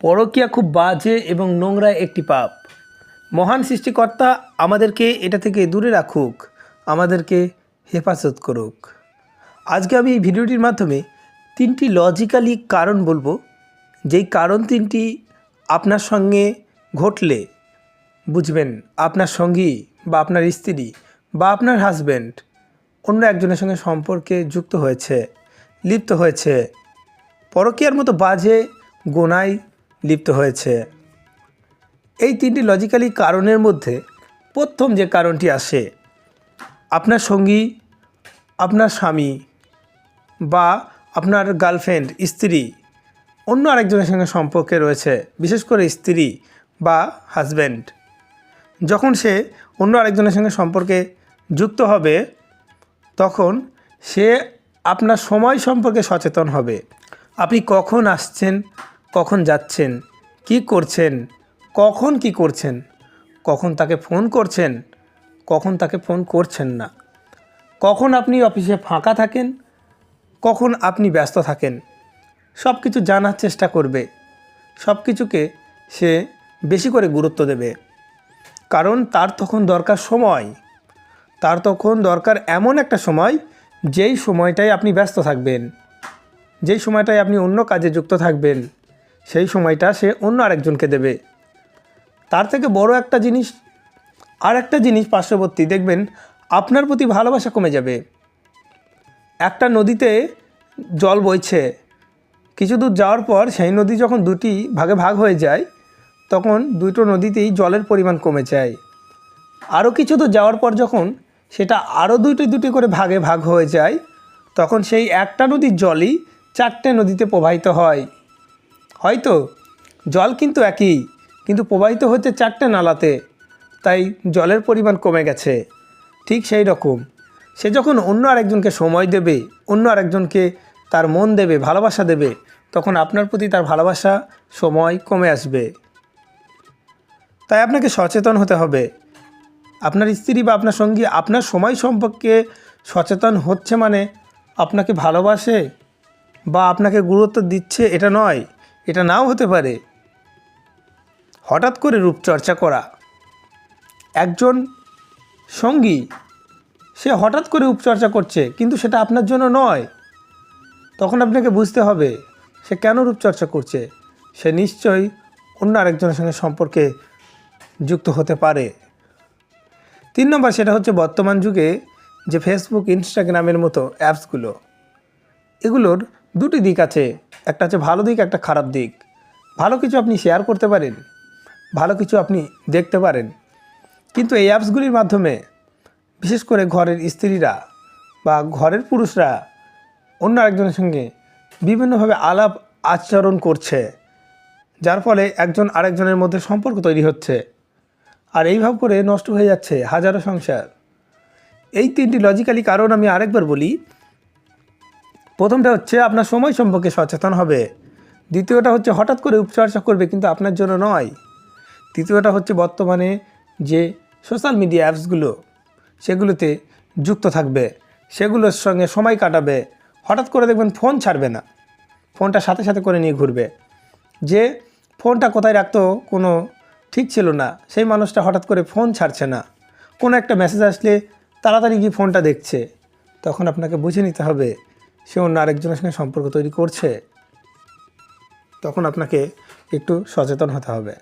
পরকীয়া খুব বাজে এবং নোংরা একটি পাপ। মহান সৃষ্টিকর্তা আমাদেরকে এটা থেকে দূরে রাখুক, আমাদেরকে হেফাজত করুক। আজকে আমি এই ভিডিওটির মাধ্যমে তিনটি লজিক্যালি কারণ বলব। যেই কারণ তিনটি আপনার সঙ্গে ঘটলে বুঝবেন, আপনার সঙ্গী বা আপনার স্ত্রী বা আপনার হাজব্যান্ড অন্য একজনের সঙ্গে সম্পর্কে যুক্ত হয়েছে, লিপ্ত হয়েছে। পরকীয়ার মতো বাজে, গোনায় লিপ্ত হয়েছে। এই তিনটি লজিক্যালি কারণের মধ্যে প্রথম যে কারণটি আসে, আপনার সঙ্গী, আপনার স্বামী বা আপনার গার্লফ্রেন্ড স্ত্রী, অন্য আরেকজনের সঙ্গে সম্পর্কে রয়েছে, বিশেষ করে স্ত্রী বা হাজব্যান্ড যখন সে অন্য আরেকজনের সঙ্গে সম্পর্কে যুক্ত হবে, তখন সে আপনার সময় সম্পর্কে সচেতন হবে। আপনি কখন আসছেন? কখন যাচ্ছেন? কি করছেন? কখন কি করছেন? কখন তাকে ফোন করছেন? কখন তাকে ফোন করছেন না? কখন আপনি অফিসে ফাঁকা থাকেন? কখন আপনি ব্যস্ত থাকেন? সব কিছু জানার চেষ্টা করবে। সব কিছুকে সে বেশি করে গুরুত্ব দেবে। কারণ তার তখন দরকার সময়। তার তখন দরকার এমন একটা সময়, যেই সময়টায় আপনি ব্যস্ত থাকবেন। যেই সময়টায় আপনি অন্য কাজে যুক্ত থাকবেন। সেই সময়টা সে অন্য আরেকজনকে দেবে। তার থেকে বড় একটা জিনিস, আর একটা জিনিস পার্শ্ববর্তী, দেখবেন আপনার প্রতি ভালোবাসা কমে যাবে। একটা নদীতে জল বইছে, কিছু দূর যাওয়ার পর সেই নদী যখন দুটি ভাগে ভাগ হয়ে যায়, তখন দুটো নদীতেই জলের পরিমাণ কমে যায়। আরও কিছু দূর যাওয়ার পর যখন সেটা আরও দুটি দুটি করে ভাগে ভাগ হয়ে যায়, তখন সেই একটা নদীর জলই চারটে নদীতে প্রবাহিত হয়। হয়তো, জল কিন্তু একই, কিন্তু প্রবাহিত হচ্ছে চারটে নালাতে, তাই জলের পরিমাণ কমে গেছে। ঠিক সেই রকম। সে যখন অন্য আরেকজনকে সময় দেবে, অন্য আরেকজনকে তার মন দেবে, ভালোবাসা দেবে, তখন আপনার প্রতি তার ভালোবাসা, সময় কমে আসবে। তাই আপনাকে সচেতন হতে হবে। আপনার স্ত্রী বা আপনার সঙ্গী আপনার সময় সম্পর্কে সচেতন হচ্ছে মানে আপনাকে ভালোবাসে বা আপনাকে গুরুত্ব দিচ্ছে এটা নয়। এটা নাও হতে পারে। হঠাৎ করে রূপচর্চা করা। একজন সঙ্গী, সে হঠাৎ করে রূপচর্চা করছে, কিন্তু সেটা আপনার জন্য নয়। তখন আপনাকে বুঝতে হবে, সে কেন রূপচর্চা করছে? সে নিশ্চয়ই অন্য আরেকজনের সঙ্গে সম্পর্কে যুক্ত হতে পারে। তিন নম্বর, সেটা হচ্ছে বর্তমান যুগে যে ফেসবুক ইনস্টাগ্রামের মতো অ্যাপসগুলো, এগুলোর দুটি দিক আছে। একটা আছে ভালো দিক, একটা খারাপ দিক। ভালো কিছু আপনি শেয়ার করতে পারেন, ভালো কিছু আপনি দেখতে পারেন। কিন্তু এই অ্যাপসগুলির মাধ্যমে, বিশেষ করে ঘরের স্ত্রীরা বা ঘরের পুরুষরা, অন্য আরেকজনের সঙ্গে বিভিন্নভাবে আলাপ আচরণ করছে, যার ফলে একজন আরেকজনের মধ্যে সম্পর্ক তৈরি হচ্ছে। আর এইভাবে করে নষ্ট হয়ে যাচ্ছে হাজারো সংসার। এই তিনটি লজিক্যালি কারণ আমি আরেকবার বলি প্রথমটা হচ্ছে আপনার সময় সম্পর্কে সচেতন হবে। দ্বিতীয়টা হচ্ছে হঠাৎ করে উপচর্চা করবে কিন্তু আপনার জন্য নয়। তৃতীয়টা হচ্ছে বর্তমানে যে সোশ্যাল মিডিয়া অ্যাপসগুলো সেগুলোতে যুক্ত থাকবে, সেগুলোর সঙ্গে সময় কাটাবে। হঠাৎ করে দেখবেন ফোন ছাড়বে না। ফোনটা সাথে সাথে করে নিয়ে ঘুরবে। যে ফোনটা কোথায় রাখতো কোনো ঠিক ছিল না, সেই মানুষটা হঠাৎ করে ফোন ছাড়ছে না। কোনো একটা মেসেজ আসলে তাড়াতাড়ি গিয়ে ফোনটা দেখছে। তখন আপনাকে বুঝে নিতে হবে সে অন্য আরেকজনের সঙ্গে সম্পর্ক তৈরি করছে তখন আপনাকে একটু সচেতন হতে হবে।